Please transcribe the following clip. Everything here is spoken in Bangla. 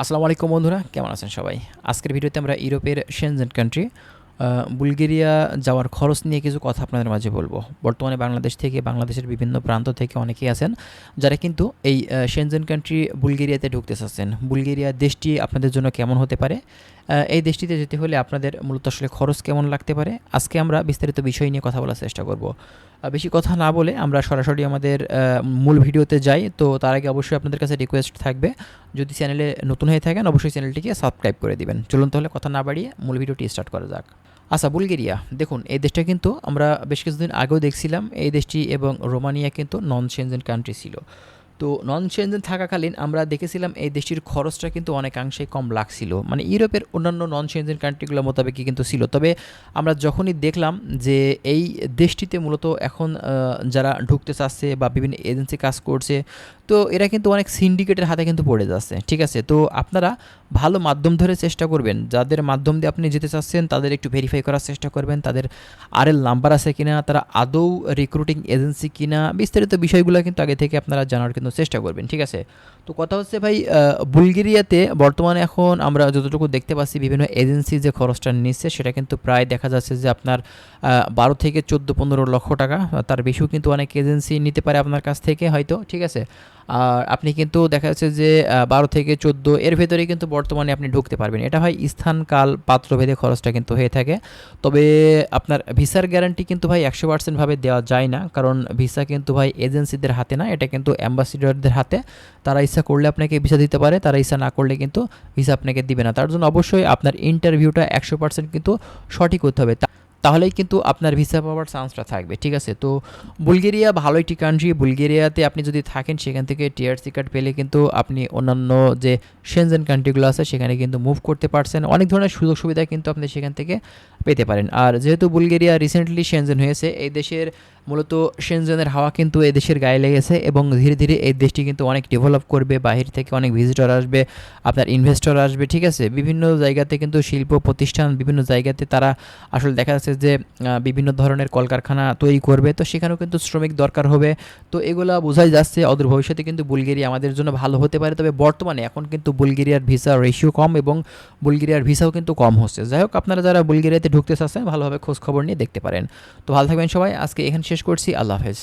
আসসালামু আলাইকুম বন্ধুরা, কেমন আছেন সবাই? আজকের ভিডিওতে আমরা ইউরোপের সেনজেন কান্ট্রি বুলগেরিয়া যাওয়ার খরচ নিয়ে কিছু কথা আপনাদের মাঝে বলব। বর্তমানে বাংলাদেশ থেকে, বাংলাদেশের বিভিন্ন প্রান্ত থেকে অনেকেই আছেন, যারা কিন্তু এই সেনজেন কান্ট্রি বুলগেরিয়াতে ঢুকতে চাচ্ছেন। বুলগেরিয়া দেশটি আপনাদের জন্য কেমন হতে পারে? এই দেশটিতে যেতে হলে আপনাদের মূলত আসলে খরচ কেমন লাগতে পারে? আজকে আমরা বিস্তারিত বিষয় নিয়ে কথা বলার চেষ্টা করব। বেশি কথা না বলে আমরা সরাসরি আমাদের মূল ভিডিওতে যাই। তো তার আগে অবশ্যই আপনাদের কাছে রিকোয়েস্ট থাকবে যদি চ্যানেলে নতুন হয়ে থাকেন, অবশ্যই চ্যানেলটিকে সাবস্ক্রাইব করে দিবেন। চলুন তাহলে কথা না বাড়িয়ে মূল ভিডিওটি স্টার্ট করা যাক। আচ্ছা বুলগেরিয়া। দেখুন, এই দেশটা কিন্তু আমরা বেশ কিছুদিন আগেও দেখছিলাম, এই দেশটি এবং রোমানিয়া কিন্তু নন সেনজেন কান্ট্রি ছিল। তো নন সেনজেন থাকাকালীন আমরা দেখেছিলাম এই দেশটির খরচটা কিন্তু অনেকাংশে কম লাগছিল। মানে ইউরোপের অন্যান্য নন সেনজেন কান্ট্রিগুলোর মোতাবেকই কিন্তু ছিল। তবে আমরা যখনই দেখলাম যে এই দেশটিতে মূলত এখন যারা ঢুকতে চাচ্ছে বা বিভিন্ন এজেন্সি কাজ করছে, তো এরা কিন্তু অনেক সিন্ডিকেটের হাতে কিন্তু পড়ে যাচ্ছে। ঠিক আছে? তো আপনারা ভালো মাধ্যম ধরে চেষ্টা করবেন। যাদের মাধ্যম দিয়ে আপনি যেতে চাচ্ছেন, তাদের একটু ভেরিফাই করার চেষ্টা করবেন। তাদের আরএল নাম্বার আছে কিনা, তারা আদৌ রিক্রুটিং এজেন্সি কিনা, বিস্তারিত বিষয়গুলো কিন্তু আগে থেকে আপনারা জানার কিন্তু চেষ্টা করবেন, ঠিক আছে? তো কথা হচ্ছে ভাই বুলগেরিয়াতে বর্তমানে এখন আমরা যতটুকু দেখতে পাচ্ছি, বিভিন্ন এজেন্সি যে খরচটা নিচ্ছে, সেটা কিন্তু প্রায় দেখা যাচ্ছে যে আপনার বারো থেকে চোদ্দ, পনেরো লক্ষ টাকা। তার বেশিও কিন্তু অনেক এজেন্সি নিতে পারে আপনার কাছ থেকে হয়তো, ঠিক আছে? আর আপনি কিন্তু দেখা যাচ্ছে যে বারো থেকে চোদ্দ, এর ভেতরে কিন্তু বর্তমানে আপনি ঢুকতে পারবেন। এটা হয় স্থান কাল পাত্রভেদে খরচটা কিন্তু হয়ে থাকে। তবে আপনার ভিসার গ্যারান্টি কিন্তু ভাই একশো পার্সেন্টভাবে দেওয়া যায় না। কারণ ভিসা কিন্তু ভাই এজেন্সিদের হাতে না, এটা কিন্তু অ্যাম্বাসিডরদের হাতে। তারা ইচ্ছা করলে আপনাকে ভিসা দিতে পারে, তারা ইচ্ছা না করলে কিন্তু ভিসা আপনাকে দিবে না। তার জন্য অবশ্যই আপনার ইন্টারভিউটা একশো পার্সেন্ট কিন্তু সঠিক করতে হবে। তাহলেই কিন্তু আপনার ভিসা পাওয়ার চান্সটা থাকবে, ঠিক আছে? তো বুলগেরিয়া ভালো একটি কান্ট্রি বুলগেরিয়াতে আপনি যদি থাকেন, সেখান থেকে টিআরসি কার্ড পেলে কিন্তু আপনি অন্যান্য যে সেনজেন কান্ট্রিগুলো আছে, সেখানে কিন্তু মুভ করতে পারছেন। অনেক ধরনের সুযোগ সুবিধা কিন্তু আপনি সেখান থেকে পেতে পারেন। আর যেহেতু বুলগেরিয়া রিসেন্টলি সেনজেন হয়েছে, এই দেশের মূলত সেনজেনের হাওয়া কিন্তু এই দেশের গায়ে লেগেছে এবং ধীরে ধীরে এই দেশটি কিন্তু অনেক ডেভেলপ করবে, বাহির থেকে অনেক ভিজিটর আসবে, আপনার ইনভেস্টর আসবে, ঠিক আছে? বিভিন্ন জায়গাতে কিন্তু শিল্প প্রতিষ্ঠান, বিভিন্ন জায়গাতে তারা আসলে দেখা যাচ্ছে যে বিভিন্ন ধরনের কলকারখানা তৈরি করবে, তো সেখানেও কিন্তু শ্রমিক দরকার হবে। তো এগুলো বোঝাই যাচ্ছে, অদূর ভবিষ্যতে কিন্তু বুলগেরিয়া আমাদের জন্য ভালো হতে পারে। তবে বর্তমানে এখন কিন্তু বুলগেরিয়ার ভিসা রেশিও কম এবং বুলগেরিয়ার ভিসাও কিন্তু কম হচ্ছে। যাই হোক, আপনারা যারা বুলগেরিয়াতে ঢুকতে চাচ্ছেন, ভালোভাবে খোঁজ খবর নিয়ে দেখতে পারেন। তো ভালো থাকবেন সবাই। আজকে এখানে শেষ করছি। আল্লাহ হাফেজ।